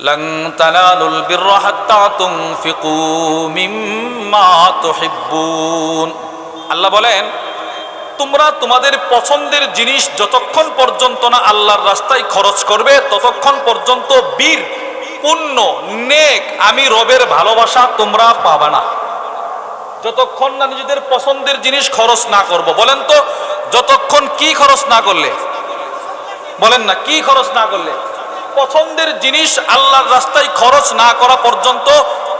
لن تنالوا البر حتى تنفقوا مما تحبون আল্লাহ বলেন তোমরা তোমাদের পছন্দের জিনিস যতক্ষণ পর্যন্ত না আল্লাহর রাস্তায় খরচ করবে ততক্ষণ পর্যন্ত বীর পুণ্য নেক আমি রবের ভালোবাসা তোমরা পাবা না যতক্ষণ না নিজেদের পছন্দের জিনিস খরচ না করব বলেন তো যতক্ষণ কি খরচ না করলে বলেন না কি খরচ না করলে পছন্দের জিনিস আল্লাহর রাস্তায় খরচ না করা পর্যন্ত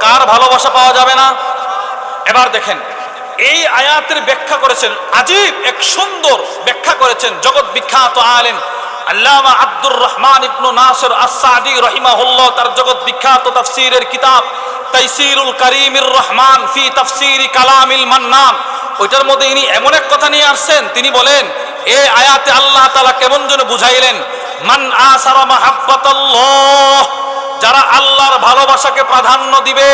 কার ভালোবাসা পাওয়া যাবে না? এবার দেখেন, এই আয়াতের ব্যাখ্যা করেছেন, আজীব এক সুন্দর ব্যাখ্যা করেছেন জগৎ বিখ্যাত আলেম, আল্লামা আব্দুর রহমান ইবনু নাসির আস-সাদি রহিমাহুল্লাহ, তার জগৎ বিখ্যাত তাফসীরের কিতাব, তাইসিরুল করিমির রহমান ফি তাফসীরি কালামিল মান্নান। ওইটার মধ্যে ইনি এমন এক কথা নিয়ে আসছেন, তিনি বলেন এই আয়াতে আল্লাহ তাআলা কেমন যেন বুঝাইলেন মান আসারা মাহাব্বাতাল্লাহ, যারা আল্লাহর ভালোবাসাকে প্রাধান্য দিবে,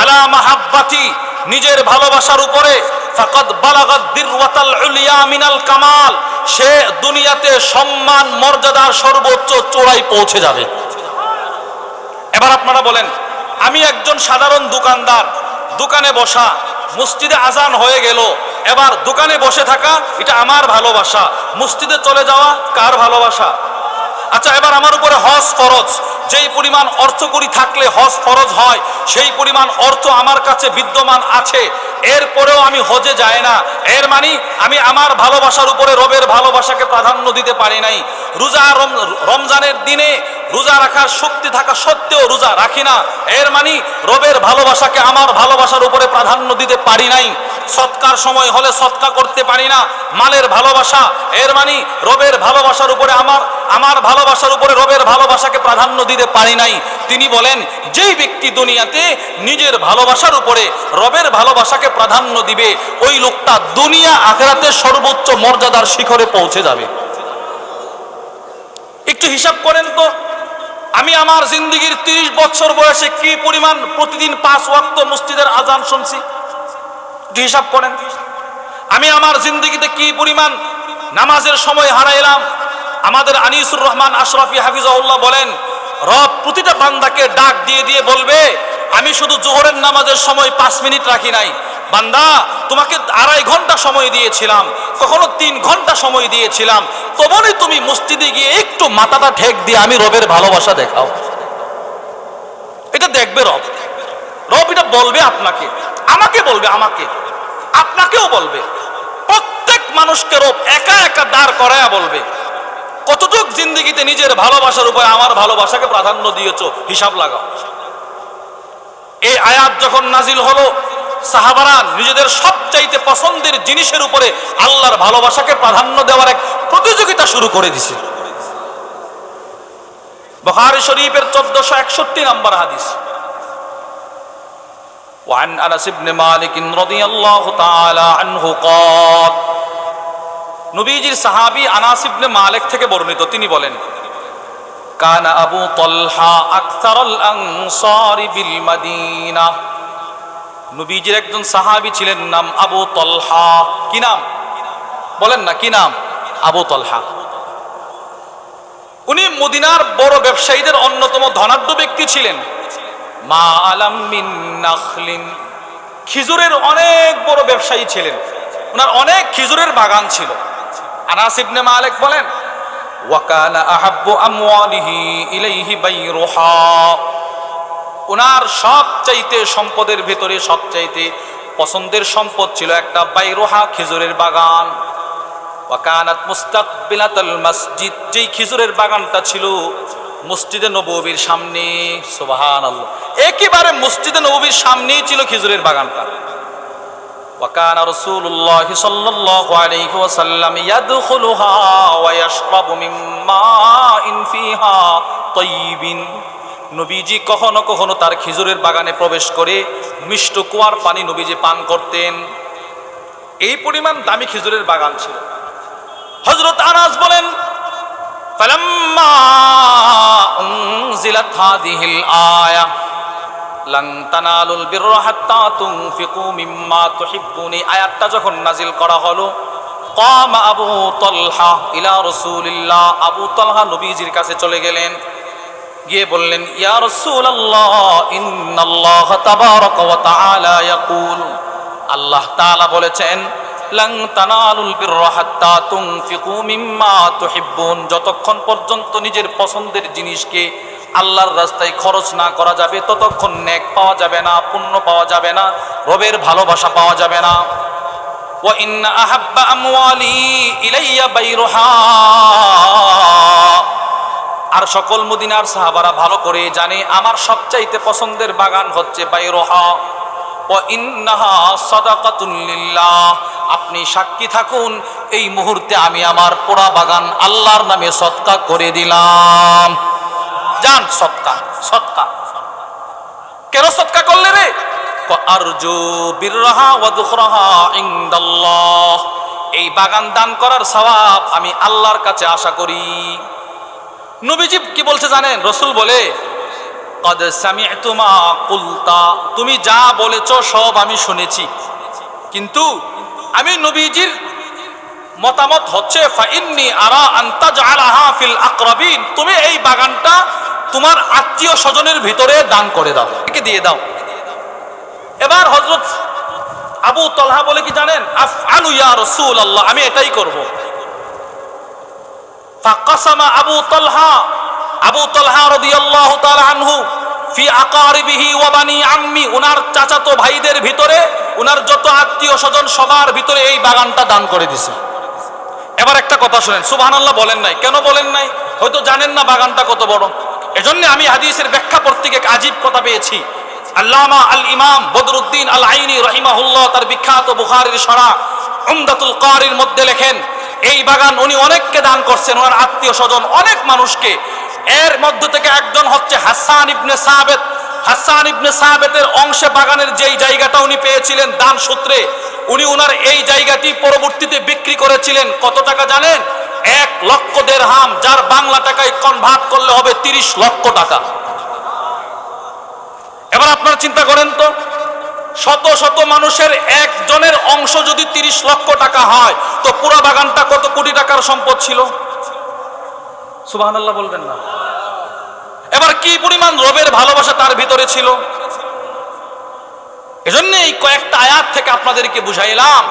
আলা মাহাব্বাতি, নিজের ভালোবাসার উপরে, ফাকাদ বালাগাদ দিরওয়াতাল উলিয়া মিনাল কামাল, সে দুনিয়াতে সম্মান, মর্যাদার সর্বোচ্চ চূড়ায় পৌঁছে যাবে। এবার আপনারা বলেন, আমি একজন সাধারণ দোকানদার, দোকানে বসা, মসজিদে আজান হয়ে গেল, এবার দোকানে বসে থাকা, এটা আমার ভালোবাসা, মসজিদে চলে যাওয়া কার ভালোবাসা? আচ্ছা এবার আমার উপরে হজ ফরজ। যেই পরিমাণ অর্থ করি থাকলে হজ ফরজ হয়, সেই পরিমাণ অর্থ আমার কাছে বিদ্যমান আছে। এরপরেও আমি হজে যাই না। এর মানে আমি আমার ভালোবাসার উপরে রবের ভালোবাসাকে প্রাধান্য দিতে পারি নাই। রোজা রম- রমজানের দিনে রোজা রাখার শক্তি থাকা সত্ত্বেও রোজা রাখি না। এর মানে রবের ভালোবাসাকে আমার ভালোবাসার উপরে প্রাধান্য দিতে পারি নাই। সৎকার সময় হলে সৎকা করতে পারি না। মালের ভালোবাসা, এর মানে রবের ভালোবাসার উপরে আমার আমার ভালোবাসার উপরে রবের ভালোবাসাকে প্রাধান্য দিতে পারি নাই। তিনি বলেন, যেই ব্যক্তি দুনিয়াতে নিজের ভালোবাসার উপরে রবের ভালোবাসাকে প্রাধান্য দিবে, ওই লোকটা দুনিয়া আখেরাতে সর্বোচ্চ মর্যাদার শিখরে পৌঁছে যাবে। একটু হিসাব করেন তো, আমি আমার জিন্দগির তিরিশ বছর বয়সে কি পরিমাণ প্রতিদিন পাঁচ ওয়াক্ত মসজিদের আজান শুনছি? হিসাব করেন। আমি আমার জিন্দগিতে কি পরিমাণ নামাজের সময় হারাইলাম? আমাদের আনিসুর রহমান আশরাফি হাফিজাউল্লাহ বলেন, রব প্রতিটা বান্দাকে ডাক দিয়ে দিয়ে বলবে, আমি শুধু জোহরের নামাজের সময় পাঁচ মিনিট রাখি নাই। বান্দা, তোমাকে আড়াই ঘণ্টা সময় দিয়েছিলাম, কখনো তিন ঘণ্টা সময় দিয়েছিলাম তবনই তুমি মসজিদে গিয়ে একটু মাথাটা ঠেক দিয়ে আমি রবের ভালোবাসা দেখাও। এটা দেখবে রব। রব এটা বলবে আপনাকে, আমাকে বলবে আমাকে, আপনাকেও বলবে। প্রত্যেক মানুষকে রব একা একা দাঁড় করায়া বলবে। কতটুক জিন্দগিতে নিজের ভালোবাসার উপরে আমার ভালোবাসাকে প্রাধান্য দিয়েছো হিসাব লাগাও এই আয়াত যখন নাজিল হলো সাহাবারা নিজেদের সবচাইতে পছন্দের জিনিসের উপরে আল্লাহর ভালোবাসাকে প্রাধান্য দেওয়ার এক প্রতিযোগিতা শুরু করে দিছে বখারি শরীফের চোদ্দশো একষট্টি নম্বর হাদিস وعن انس بن مالك رضي الله تعالى عنه قال নবীজির সাহাবী আনাস মালেক থেকে বর্ণিত, তিনি বলেন, কানা আবু তলহা আকসারুল আনসারি বিল মাদিনা। নবীজির একজন সাহাবী ছিলেন নাম আবু তলহা। কি নাম? বলেন না, কি নাম? আবু তলহা। উনি মদিনার বড় ব্যবসায়ীদের অন্যতম ধনাঢ্য ব্যক্তি ছিলেন। মা আলাম মিন নাখলিন। খিজুরের অনেক বড় ব্যবসায়ী ছিলেন। ওনার অনেক খিজুরের বাগান ছিল। আনাস ইবনে মালিক বলেন ওয়াকানা আহাব্বু আমওয়ালিহি ইলাইহি বাইরুহা। ওনার সবচাইতে সম্পদের ভেতরে সবচাইতে পছন্দের সম্পদ ছিল একটা বাইরোহা খেজুরের বাগান। ওয়াকানাত মুস্তাকবিলাতাল মসজিদ, যেই খেজুরের বাগানটা ছিল মসজিদে নববীর সামনে, সুবহানাল্লাহ। একেবারে মসজিদে নববীর সামনেই ছিল খেজুরের বাগানটা। وكان رسول الله صلى الله عليه وسلم يدخلها ويشرب من ماء فيها طيب নবীজি কখনো কখনো তার খেজুরের বাগানে প্রবেশ করে মিষ্ট কুয়ার পানি নবীজি পান করতেন এই পরিমাণ দামি খেজুরের বাগান ছিল হজরত আনাস বলেন فلما أنزلت هذه الآية লাং তানালুল বিররা হাত্তা তুনফিকু মিম্মা তুহিব্বুন। আয়াতটা যখন নাজিল করা হলো কাম আবু তলহা ইলা রাসূলিল্লাহ। আবু তলহা নবীজির কাছে চলে গেলেন, গিয়ে বললেন, ইয়া রাসূলুল্লাহ, ইন্নাল্লাহ তাবারাকা ওয়া তাআলা ইয়াকুল। আল্লাহ তাআলা বলেছেন লাং তানালুল বিররা হাত্তা তুনফিকু মিম্মা তুহিব্বুন। যতক্ষণ পর্যন্ত নিজের পছন্দের জিনিসকে আল্লাহর রাস্তায় খরচ না করা যাবে ততক্ষণ নেক পাওয়া যাবে না পুণ্য পাওয়া যাবে না রবের ভালোবাসা পাওয়া যাবে না وإن أحب أموالي إلي بيرها আর সকল মদিনার সাহাবারা ভালো করে জানে আমার সবচাইতে পছন্দের বাগান হচ্ছে বাইরোহা ও ইন্নাহা সাদাকাতুল লিল্লাহ আপনি সাক্ষী থাকুন এই মুহূর্তে আমি আমার পোড়া বাগান আল্লাহর নামে সৎকা করে দিলাম যান সৎকা সৎকা কেন সৎকা করলে রে? আরজু বিরহা ওয়া দুখরাহা ইনদাল্লাহ। এই বাগান দান করার সওয়াব আমি আল্লাহর কাছে আশা করি। নবীজি কি বলছে জানেন? রসুল বলে, কদ সামি'তু মা কুলতা। তুমি যা বলেছ সব আমি শুনেছি। কিন্তু আমি নবীজির মতামত হচ্ছে ফাইন্নি আরা আন্তাজ আলাহা ফিল আকরাবিন। তুমি এই বাগানটা তোমার আত্মীয় স্বজনের ভিতরে দান করে দাও। দিয়ে দাও। এবার হজরত আবু তলহা বলে কি জানেন? আফআলু ইয়া রাসূলুল্লাহ, আমি এটাই করব। ফাকাসামা আবু তলহা আবু তলহা রাদিয়াল্লাহু তাআলা আনহু ফি আকারিবিহি ওয়া বানি আম্মি, উনার চাচাতো ভাইদের ভিতরে উনার যত আত্মীয় স্বজন সবার ভিতরে এই বাগানটা দান করে দিছে। এবার একটা কথা শুনেন, সুবহানাল্লাহ বলেন নাই। কেন বলেন নাই? হয়তো জানেন না বাগানটা কত বড়। এজন্য আমি হাদিসের ব্যাখ্যা গিয়ে এক আজীব কথা পেয়েছি। আল্লামা আল ইমাম বদরুদ্দিন আল আইনি রহিমাহুল্লাহ তার বিখ্যাত বুখারীর সরা উমদাতুল কারির মধ্যে লেখেন, এই বাগান উনি অনেককে দান করছেন, ওনার আত্মীয় স্বজন অনেক মানুষকে। এর মধ্য থেকে একজন হচ্ছে হাসান ইবনে সাবেত। হাসান ইবনে সাবেতের অংশে বাগানের যেই জায়গাটা উনি পেয়েছিলেন দান সূত্রে, উনি উনার এই জায়গাটি পরবর্তীতে বিক্রি করেছিলেন। কত টাকা জানেন? এক লক্ষ দেড় হাম যার বাংলা টাকায় কনভার্ট করলে হবে তিরিশ লক্ষ টাকা। এবার আপনারা চিন্তা করেন তো, শত শত মানুষের একজনের অংশ যদি তিরিশ লক্ষ টাকা হয়, তো পুরো বাগানটা কত কোটি টাকার সম্পদ ছিল? আল্লাহ বলবেন না। এবার কি পরিমাণ রবের ভালোবাসা তার ভিতরে ছিল? এজন্য এই কয়েকটা আয়াত থেকে আপনাদেরকে বুঝাইলাম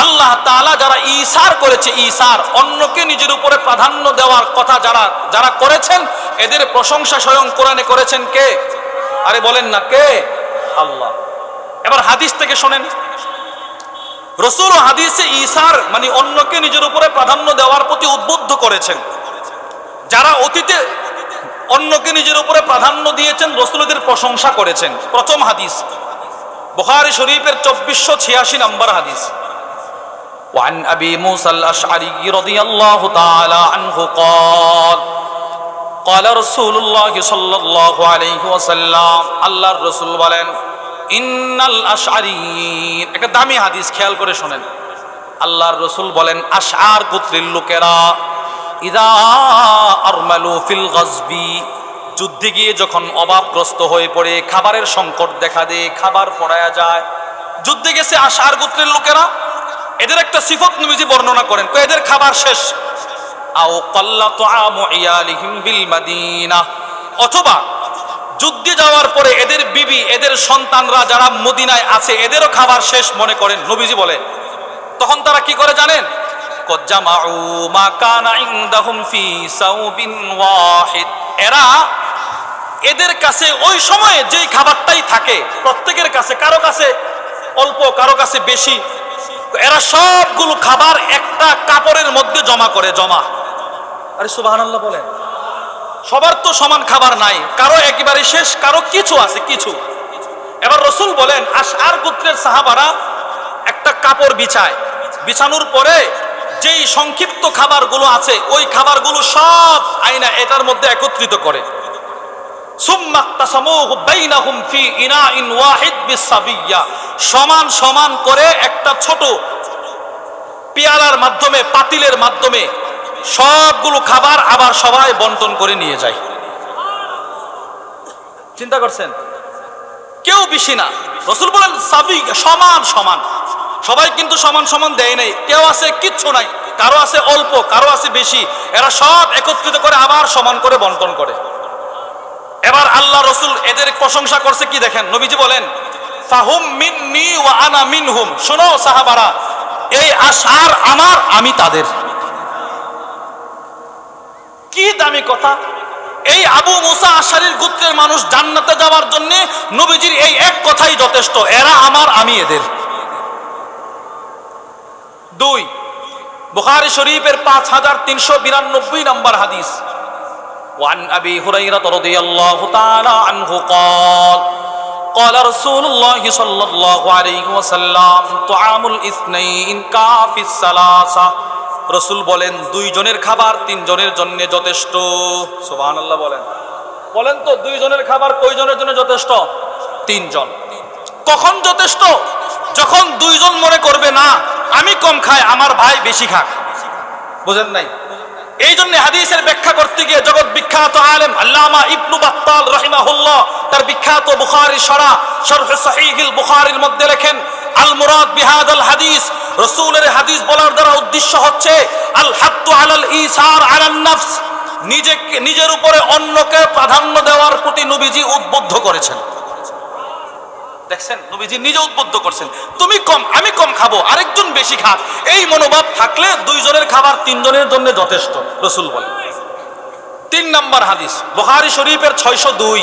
আল্লাহ তাআলা যারা ইসার করেছে ইসার অন্যকে নিজের উপরে প্রাধান্য দেওয়ার কথা যারা যারা করেছেন, এদের প্রশংসা স্বয়ং কোরআনে করেছেন কে? আরে বলেন না কে? আল্লাহ। এবার হাদিস থেকে শোনেন। রসুল হাদিসে ইসার মানে অন্যকে নিজের উপরে প্রাধান্য দেওয়ার প্রতি উদ্বুদ্ধ করেছেন। যারা অতীতে অন্যকে নিজের উপরে প্রাধান্য দিয়েছেন, রসুলদের প্রশংসা করেছেন। প্রথম হাদিস। বুখারী শরীফের চব্বিশশো ছিয়াশি নম্বর হাদিস। وعن أبي موسى الأشعري رضي الله تعالى عنه قال قال رسول الله صلى الله عليه وسلم الله الرسول বলেন ইন্নাল আশআরিন একটা দামি হাদিস খেয়াল করে শোনেন আল্লাহর রসুল বলেন আশআর গোত্রের লোকেরা ইদা আরমালু ফিল গজবি যুদ্ধে গিয়ে যখন অভাবগ্রস্ত হয়ে পড়ে খাবারের সংকট দেখা দেয় খাবার পড়ায়া যায় যুদ্ধে গেছে আশার গোত্রের লোকেরা এদের একটা সিফত নবীজি বর্ণনা করেন এদের খাবার শেষ। আও কল্লা তো বিল মাদিনা। অথবা, যুদ্ধে যাওয়ার পরে এদের বিবি, এদের সন্তানরা যারা মদিনায় আছে, এদেরও খাবার শেষ মনে করেন, নবীজি বলে তখন তারা কি করে জানেন? এরা এদের কাছে ওই সময়ে যেই খাবারটাই থাকে, প্রত্যেকের কাছে, কারও কাছে অল্প, কারও কাছে বেশি এরা সবগুলো খাবার একটা কাপড়ের মধ্যে জমা করে, জমা। আরে সুবহানাল্লাহ বলেন। সবার তো সমান খাবার নাই, কারও একেবারে শেষ, কারও কিছু আছে, কিছু। এবার রসুল বলেন, আশআর গোত্রের সাহাবারা একটা কাপড় বিছায়। বিছানোর পরে যেই সংক্ষিপ্ত খাবারগুলো আছে, ওই খাবারগুলো সব আইনা এটার মধ্যে একত্রিত করে। সমান সমান করে একটা ছোট পেয়ালার মাধ্যমে, পাতিলের মাধ্যমে সবগুলো খাবার আবার সবাই বন্টন করে নিয়ে যায়। চিন্তা করছেন? কেউ বেশি না। রসুল বলেন, সাবি, সমান সমান। সবাই কিন্তু সমান সমান দেয় নাই। কেউ আছে কিচ্ছু নাই। কারও আছে অল্প, কারও আছে বেশি। এরা সব একত্রিত করে আবার সমান করে বন্টন করে। এবার আল্লাহ রসুল এদের প্রশংসা করছে কি দেখেন? নবীজি বলেন, ফাহুম মিন্নি ওয়া আনা মিনহুম। শোনো সাহাবারা, এই আশার আমার, আমি তাদের। কি দামি কথা। এই আবু মুসা আশারির গোত্রের মানুষ জান্নাতে যাওয়ার জন্য নবীজির এই এক কথাই যথেষ্ট, এরা আমার, আমি এদের। দুই, বুখারী শরীফের পাঁচ হাজার তিনশো বিরানব্বই নম্বর হাদিস। وعن أبي هريرة رضي الله تعالى عنه قال قال رسول الله صلى الله عليه وسلم طعام الاثنين كافي الثلاثة রসুল বলেন দুইজনের খাবার তিনজনের জন্য যথেষ্ট সুবহানাল্লাহ বলেন বলেন তো দুইজনের খাবার কয়জনের জন্য যথেষ্ট তিনজন কখন যথেষ্ট যখন দুইজন মনে করবে না আমি কম খাই আমার ভাই বেশি খাক বুঝেন নাই এই জন্য হাদিসের ব্যাখ্যা করতে গিয়ে জগৎ বিখ্যাত আলেম আল্লামা ইবনু বাত্তাল রহিমাহুল্লাহ তার বিখ্যাত বুখারী সরা শরহ সহিহুল বুখারীর মধ্যে লেখেন, আল মুরাদ বিহাদাল হাদিস। রাসূলের হাদিস বলার দ্বারা উদ্দেশ্য হচ্ছে, আল হাত্তু আলাল ইসার আলান নফস। নিজেকে, নিজের উপরে অন্যকে প্রাধান্য দেওয়ার প্রতি নবীজি উদ্বুদ্ধ করেছেন। দেখছেন নবীজি নিজে উদ্বুদ্ধ করছেন তুমি কম আমি কম খাবো আরেকজন বেশি খাক এই মনোভাব থাকলে দুইজনের খাবার তিনজনের জন্য যথেষ্ট রসুল বলেন তিন নম্বর হাদিস বুখারী শরীফের ছয়শো দুই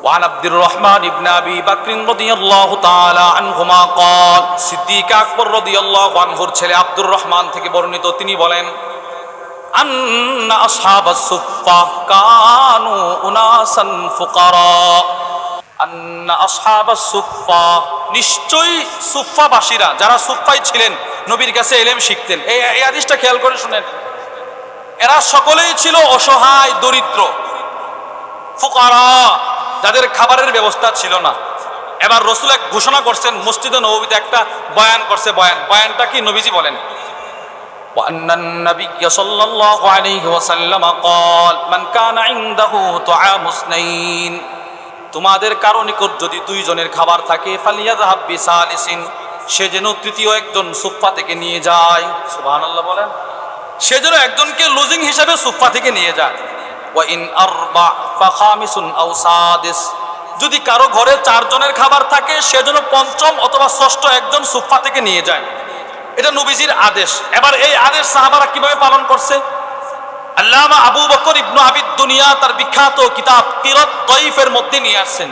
وعن عبد الرحمن بن ابي بكر رضي الله تعالى عنهما قال সিদ্দিক আকবর রাদিয়াল্লাহু আনহুর ছেলে আব্দুর রহমান থেকে বর্ণিত তিনি বলেন আন্না আসহাবাস সুফফা কানু উনাসান ফুকারা আন্না আসহাবাস সুফফা নিশ্চয়ই সুফফাবাসীরা যারা সুফফাই ছিলেন নবীর কাছে এলেম শিখতেন এই এই হাদিসটা খেয়াল করে শুনেন এরা সকলেই ছিল অসহায় দরিদ্র ফুকারা যাদের খাবারের ব্যবস্থা ছিল না এবার রসুল এক ঘোষণা করছেন মসজিদে নবীতে একটা বয়ান করছে বয়ান বয়ানটা কি নবীজি বলেন وأن النبي صلى الله عليه وسلم قال من كان عنده طعام اثنين তোমাদের কারও নিকট যদি দুইজনের খাবার থাকে সে যেন তৃতীয় একজন সুফা থেকে নিয়ে যায়। সুবহানাল্লাহ বলেন। সে যেন একজনকে লুজিং হিসাবে সুফা থেকে নিয়ে যায়। যদি কারও ঘরে চারজনের খাবার থাকে, সে যেন পঞ্চম অথবা ষষ্ঠ একজন সুফা থেকে নিয়ে যায়। এটা নবীজির আদেশ। এবার এই আদেশ সাহাবারা কীভাবে পালন করছে? আল্লামা আবু বকর ইবনু আবিদ দুনিয়া তার বিখ্যাত কিতাব কিরত তৈফের মধ্যে নিয়ে আসছেন।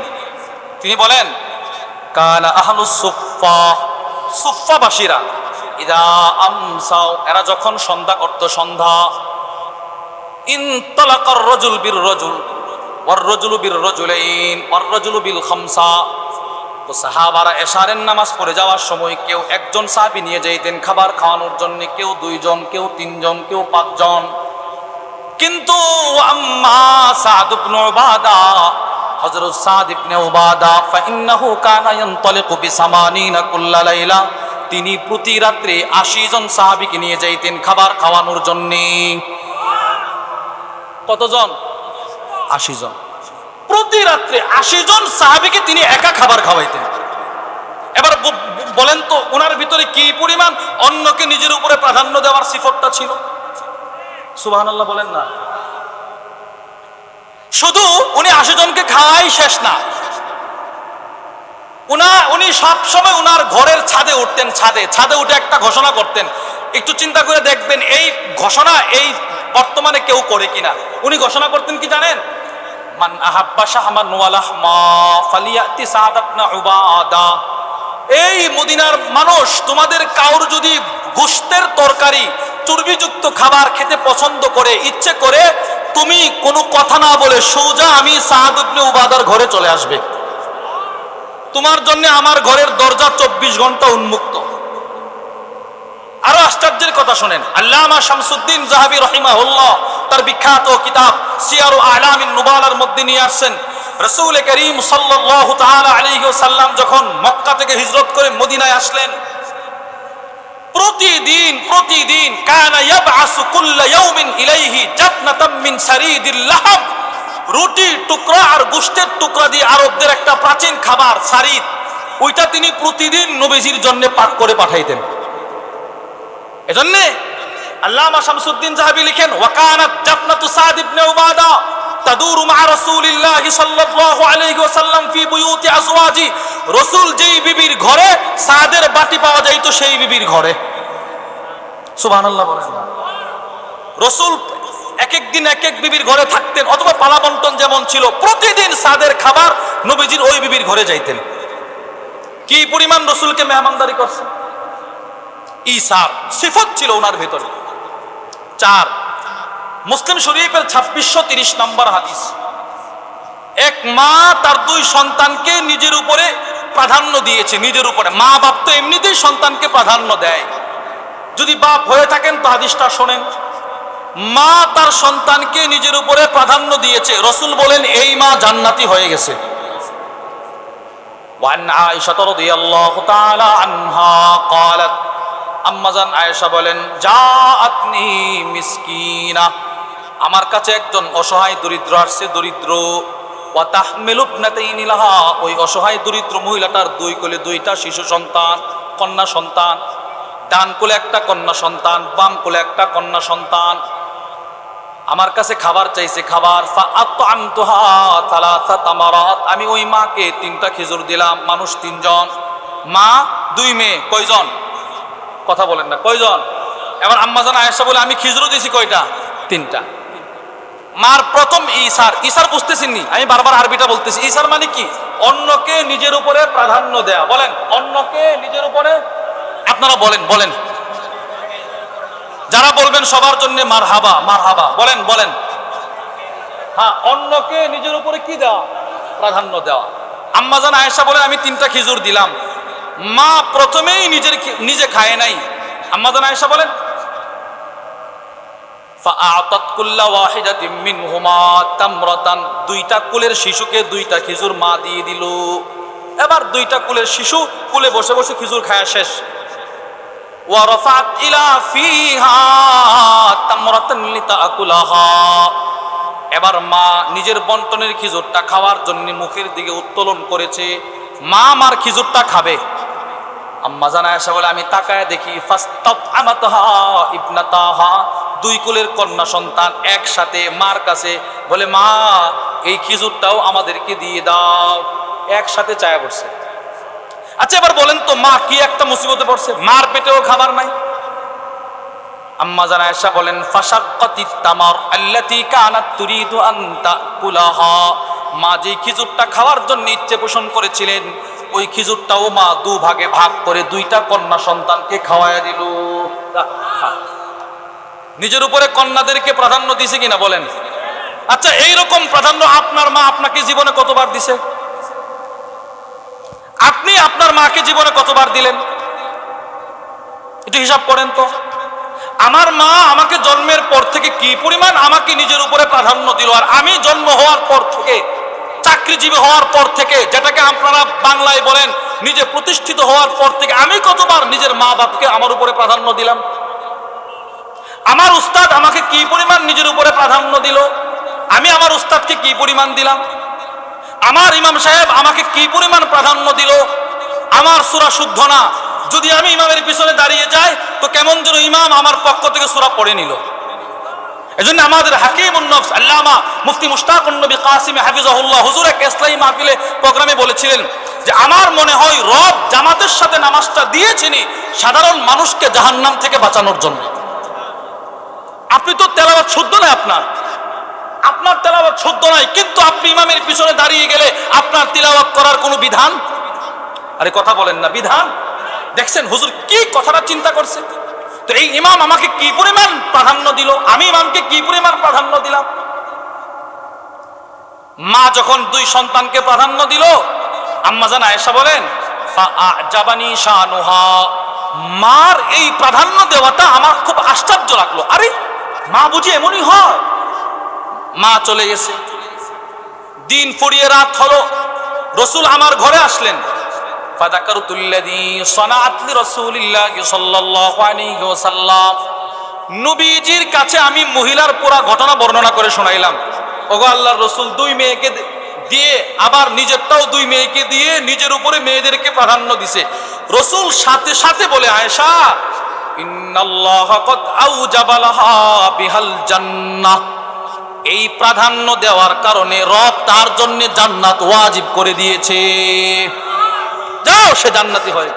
তিনি বলেন, কানা আহলু সুফা সুফাবাসীরা ইদা আমসাও এরা যখন সন্ধ্যা করত, সন্ধ্যা ইনতালাকার রজুল বীর রজুল, ওয়ার রজুলু বীর রজুলাইন, ওয়ার রজুলু বিল খামসা। তো সাহাবারা এশারের নামাজ পড়ে যাওয়ার সময় কেউ একজন সাহাবি নিয়ে যাইতেন, খাবার খাওয়ানোর জন্য কেউ দুইজন, কেউ তিনজন, কেউ পাঁচজন। কিন্তু আম্মা ফাইন্নাহু তিনি প্রতি রাত্রে আশি জন সাহাবিকে নিয়ে যাইতেন খাবার খাওয়ানোর জন্য। কতজন? আশি জন। প্রতি রাত্রে আশি জন সাহাবিকে তিনি একা খাবার খাওয়াইতেন। এবার বলেন তো ওনার ভিতরে কি পরিমাণ অন্যকে নিজের উপরে প্রাধান্য দেওয়ার সিফতটা ছিল? সুবাহ বলেন না। শুধু উনি আশি জনকে খাওয়াই শেষ না। উনা, উনি সব সময় উনার ঘরের ছাদে উঠতেন, ছাদে ছাদে উঠে একটা ঘোষণা করতেন। একটু চিন্তা করে দেখবেন, এই ঘোষণা এই বর্তমানে কেউ করে কিনা। উনি ঘোষণা করতেন কি জানেন? মান আহাব্বা ফালিয়াতি উবাদা। এই মদিনার মানুষ, তোমাদের কাউর যদি গোস্তের তরকারি চর্বিযুক্ত খাবার খেতে পছন্দ করে, ইচ্ছে করে তুমি কোনো কথা না বলে সোজা আমি সাদ উবাদার ঘরে চলে আসবে। তোমার জন্য আমার ঘরের দরজা চব্বিশ ঘণ্টা উন্মুক্ত। আরও আশ্চর্যের কথা শোনেন, আল্লামা শামসুদ্দিন জাহাবি রহিমাহুল্লাহ তার বিখ্যাত কিতাব সিয়ারু আলামিন নুবালার মধ্যে নিয়ে আসছেন। রসুল করিম সাল্লাল্লাহু তাআলা আলাইহি ওয়াসাল্লাম যখন মক্কা থেকে হিজরত করে মদিনায় আসলেন প্রতিদিন প্রতিদিন কানা ইয়াবআসু কুল্লা ইয়াউমিন ইলাইহি জাতনাতাম মিন সারিদিল লাহাম রুটি টুকরা আর গোশতের টুকরা দিয়ে আরবদের একটা প্রাচীন খাবার, সারিদ। ওইটা তিনি প্রতিদিন নবীজির জন্য পাক করে পাঠাইতেন। এজন্য আল্লামা শামসুদ্দিন জাহাবি লিখেন ওয়াকানাত জাফনাতু সাদ ইবনে উবাদা। তাদুরু মা রাসূলিল্লাহি সাল্লাল্লাহু আলাইহি ওয়াসাল্লাম ফি বুয়ুতি আজওয়াজি। রাসূল যেই বিবির ঘরে সাদের বাটি পাওয়া যাইতো সেই বিবির ঘরে। সুবহানাল্লাহ বলেন। রসুল এক এক দিন এক এক বিবির ঘরে থাকতেন অথবা পালা বন্টন যেমন ছিল, প্রতিদিন সাদের খাবার নবীজির ওই বিবির ঘরে যাইতেন। কি পরিমাণ রসুলকে মেহমানদারি করছেন? ঈসার সিফত ছিল ওনার ভেতরে। চার মুসলিম শরীফের ছাব্বিশশো তিরিশ নম্বর হাদিস এক মা তার দুই সন্তানকে নিজের উপরে প্রাধান্য দিয়েছে নিজের উপরে মা বাপ তো এমনিতেই সন্তানকে প্রাধান্য দেয় যদি বাপ হয়ে থাকেন তো হাদিসটা শোনেন মা তার সন্তানকে নিজের উপরে প্রাধান্য দিয়েছে রসুল বলেন এই মা জান্নাতি হয়ে গেছে وعن عائشة رضي الله تعالى عنها قالت আম্মাজান আয়েশা বলেন জাআতনি মিসকিনা আমার কাছে একজন অসহায় দরিদ্র আসছে, দরিদ্র। ওই অসহায় দরিদ্র মহিলাটার দুই কোলে দুইটা শিশু সন্তান, কন্যা সন্তান, ডান কোলে একটা কন্যা সন্তান, বাম কোলে একটা কন্যা সন্তান। আমার কাছে খাবার চাইছে, খাবার। আমি ওই মাকে তিনটা খেজুর দিলাম, মানুষ তিনজন। মা, দুই মেয়ে, কয়জন? কথা বলেন না, কয়জন? এবার আম্মাজান আয়েশা বলে, আমি খিজুরও দিছি কয়টা? তিনটা। মার প্রথম ইসার ইসার বুঝতেছেননি আমি বারবার আরবিটা বলতেছি। ইসার মানে কি? অন্যকে নিজের উপরে প্রাধান্য দেয়া। বলেন, অন্যকে নিজের উপরে আপনারা বলেন বলেন। যারা বলবেন সবার জন্য মার হাবা মার হাবা বলেন বলেন। হ্যাঁ অন্যকে নিজের উপরে কি দেওয়া? প্রাধান্য দেওয়া। আম্মাজান আয়েশা বলে আমি তিনটা খিজুর দিলাম। মা প্রথমেই নিজের নিজে খায় নাই। আম্মাজান আয়েশা বলেন দুইটা কুলের শিশুকে দুইটা খেজুর মা দিয়ে দিল। এবার দুইটা কুলের শিশু কুলে বসে বসে খেজুর খায় শেষ। এবার মা নিজের বন্টনের খিজুরটা খাওয়ার জন্য মুখের দিকে উত্তোলন করেছে। মা আমার খিজুরটা খাবে। আম্মা জানা বলে, আমি তাকায় দেখি ফাস্তাত আমাতহা ইবনাতাহা। দুই কুলের কন্যা সন্তান একসাথে মার কাছে বলে, মা, এই খিজুরটাও আমাদেরকে দিয়ে দাও। একসাথে চায়া পড়ছে। আচ্ছা এবার বলেন তো, মা কি একটা মুসিবতে পড়ছে? মার পেটেও খাবার নাই। আম্মা জানা আয়েশা বলেন ফাশাক্কাতি তামার আল্লাতী কানাত তুরিদু আন তাকুলাহা। মা যে খিজুরটা খাওয়ার জন্য ইচ্ছে পোষণ করেছিলেন, ওই খিজুরটাও মা দু ভাগে ভাগ করে দুইটা কন্যা সন্তানকে খাওয়ায়া দিল। নিজের উপরে কন্যাদেরকে প্রাধান্য দিছে কিনা বলেন। আচ্ছা এই রকম প্রাধান্য আপনার মা আপনাকে জীবনে কতবার দিছে? আপনি আপনার মাকে জীবনে কতবার দিলেন? একটু হিসাব করেন তো। আমার মা আমাকে জন্মের পর থেকে কি পরিমাণ আমাকে নিজের উপরে প্রাধান্য দিল? আর আমি জন্ম হওয়ার পর থেকে, চাকরিজীবী হওয়ার পর থেকে, যেটাকে আপনারা বাংলায় বলেন, নিজে প্রতিষ্ঠিত হওয়ার পর থেকে, আমি কতবার নিজের মা বাপকে আমার উপরে প্রাধান্য দিলাম? আমার উস্তাদ আমাকে কি পরিমাণ নিজের উপরে প্রাধান্য দিল? আমি আমার উস্তাদকে কি পরিমাণ দিলাম? আমার ইমাম সাহেব আমাকে কি পরিমাণ প্রাধান্য দিল? আমার সুরা শুদ্ধ না। যদি আমি ইমামের পিছনে দাঁড়িয়ে যাই, তো কেমন যেন ইমাম আমার পক্ষ থেকে সুরা পড়ে নিল। এজন্য আমাদের হাকিম নফস, আল্লামা মুফতি মুশতাক নবী কাসিম হাফিজাহুল্লাহ হুজুর এক ইসলামী মাহফিলে প্রোগ্রামে বলেছিলেন যে, আমার মনে হয় রব জামাতের সাথে নামাজটা দিয়েছেনই সাধারণ মানুষকে জাহান্নাম থেকে বাঁচানোর জন্য। আপনি তো তেলাবাদ শুদ্ধ না আপনার। আপনার তেলাওয়াত শুদ্ধ নাই, কিন্তু আপনি ইমামের পিছনে দাঁড়িয়ে গেলে আপনার তিলাওয়াত করার কোনো বিধান? আরে কথা বলেন না, বিধান? দেখছেন, হুজুর কি কথাটা চিন্তা করছে? তো এই ইমাম আমাকে কি পরিমাণ প্রাধান্য দিল? আমি ইমামকে কি পরিমাণ প্রাধান্য দিলাম? মা যখন দুই সন্তানকে প্রাধান্য দিল, আম্মা জান আয়েশা বলেন জাবানি শানুহা। মার এই প্রাধান্য দেওয়াটা আমার খুব আশ্চর্য লাগল। আরে মা বুঝি এমনই হয়? মা চলে গেছে। দিন ফুরিয়ে রাত হলো। রসুল আমার ঘরে আসলেন। নবীজির কাছে আমি মহিলার পুরা ঘটনা বর্ণনা করে শোনাইলাম। ওগো আল্লাহর রসুল, দুই মেয়েকে দিয়ে আবার নিজেরটাও দুই মেয়েকে দিয়ে নিজের উপরে মেয়েদেরকে প্রাধান্য দিছে। রসুল সাথে সাথে বলে, আয়েশা এই প্রাধান্য দেওয়ার কারণে রব তার জন্য জান্নাত ওয়াজিব করে দিয়েছে। যাও সে জান্নাতি হয়ে